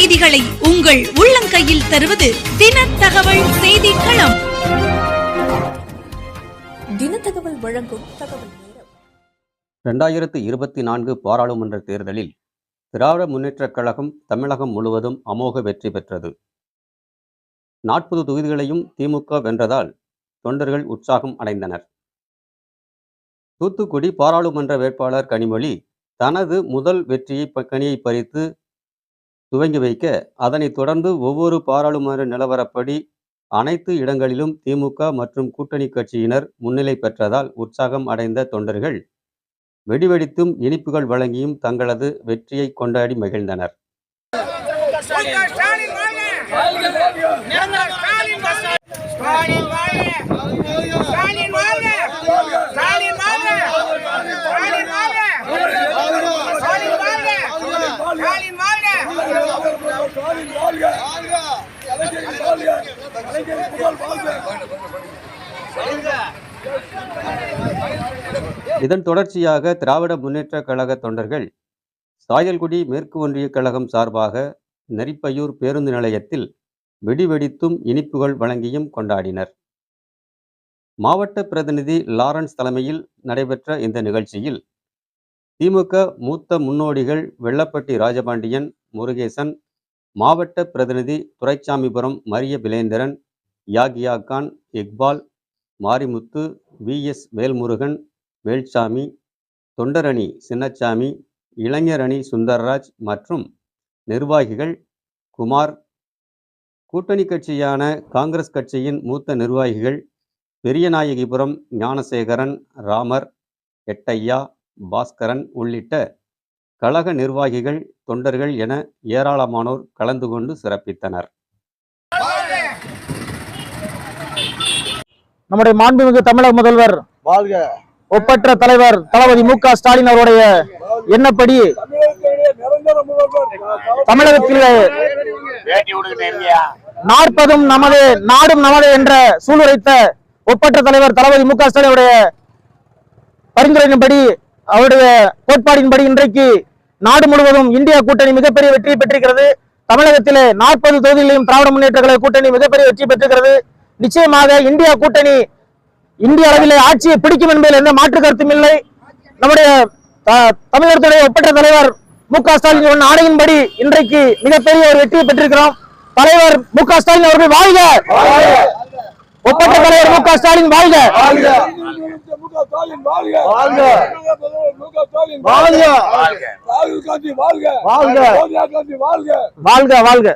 செய்திகளை உங்கள் உள்ளங்கையில் தருவது தின தகவல் செய்தி களம் தினத்தகவல் வழங்கும் தகவல் நேரம். ரெண்டாயிரத்து இருபத்தி நான்கு பாராளுமன்ற தேர்தலில் திராவிட முன்னேற்றக் கழகம் தமிழகம் முழுவதும் அமோக வெற்றி பெற்றது. நாற்பது தொகுதிகளையும் திமுக வென்றதால் தொண்டர்கள் உற்சாகம் அடைந்தனர். தூத்துக்குடி பாராளுமன்ற வேட்பாளர் கனிமொழி தனது முதல் வெற்றியை கனியை பறித்து துவங்கி வைக்க அதனைத் தொடர்ந்து ஒவ்வொரு பாராளுமன்ற நிலவரப்படி அனைத்து இடங்களிலும் திமுக மற்றும் கூட்டணி கட்சியினர் முன்னிலை பெற்றதால் உற்சாகம் அடைந்த தொண்டர்கள் வெடிவெடித்தும் இனிப்புகள் வழங்கியும் தங்களது வெற்றியை கொண்டாடி மகிழ்ந்தனர். ஸ்டாலின் வாழ்க. நிரந்தர வாழ்க. வாழ்க. இதன் தொடர்ச்சியாக திராவிட முன்னேற்ற கழக தொண்டர்கள் சாயல்குடி மேற்கு ஒன்றிய கழகம் சார்பாக நெறிப்பையூர் பேருந்து நிலையத்தில் வெடிவெடித்தும் இனிப்புகள் வழங்கியும் கொண்டாடினர். மாவட்ட பிரதிநிதி லாரன்ஸ் தலைமையில் நடைபெற்ற இந்த நிகழ்ச்சியில் திமுக மூத்த முன்னோடிகள் வெள்ளப்பட்டி ராஜபாண்டியன் முருகேசன் மாவட்ட பிரதிநிதி துரைச்சாமிபுரம் மரிய பிலேந்திரன் யாகியா கான் இக்பால் மாரிமுத்து வி. எஸ். வேல்முருகன் வேல்சாமி தொண்டரணி சின்னச்சாமி இளைஞரணி சுந்தர்ராஜ் மற்றும் நிர்வாகிகள் குமார் கூட்டணி கட்சியான காங்கிரஸ் கட்சியின் மூத்த நிர்வாகிகள் பெரியநாயகிபுரம் ஞானசேகரன் ராமர் எட்டையா பாஸ்கரன் உள்ளிட்ட கழக நிர்வாகிகள் தொண்டர்கள் என ஏராளமானோர் கலந்து கொண்டு சிறப்பித்தனர். நம்முடைய மாண்புமிகு தமிழக முதல்வர் வாழ்க. ஒப்பற்ற தலைவர் தளபதி மு க ஸ்டாலின் அவருடைய முதல்வர் தமிழகத்தில் நாற்பதும் நமது நாடும் நமது என்ற சூளுரைத்த ஒப்பற்ற தலைவர் தளபதி மு க ஸ்டாலின் அவருடைய பரிந்துரையின்படி அவருடைய கோட்பாடின்படி இன்றைக்கு நாடு முழுவதும் இந்தியா கூட்டணி மிகப்பெரிய வெற்றி பெற்றிருக்கிறது. தமிழகத்திலே நாற்பது தொகுதிகளிலும் திராவிட முன்னேற்ற கழக கூட்டணி மிகப்பெரிய வெற்றி பெற்றிருக்கிறது. நிச்சயமாக இந்தியா கூட்டணி இந்திய அளவிலே ஆட்சியை பிடிக்கும் என்பதில் எந்த மாற்று கருத்தும் இல்லை. நம்முடைய தமிழகத்துடைய ஒப்பற்ற தலைவர் மு க ஸ்டாலின் சொன்ன ஆணையின்படி இன்றைக்கு மிகப்பெரிய ஒரு வெற்றியை பெற்றிருக்கிறோம். தலைவர் மு க ஸ்டாலின் அவர்கள் வாழ்க! ஒப்பற்ற தலைவர் மு க ஸ்டாலின் வாழ்க. வாழ்க. வாழ்க. வாழ்க. வாழ்க வாழ்க.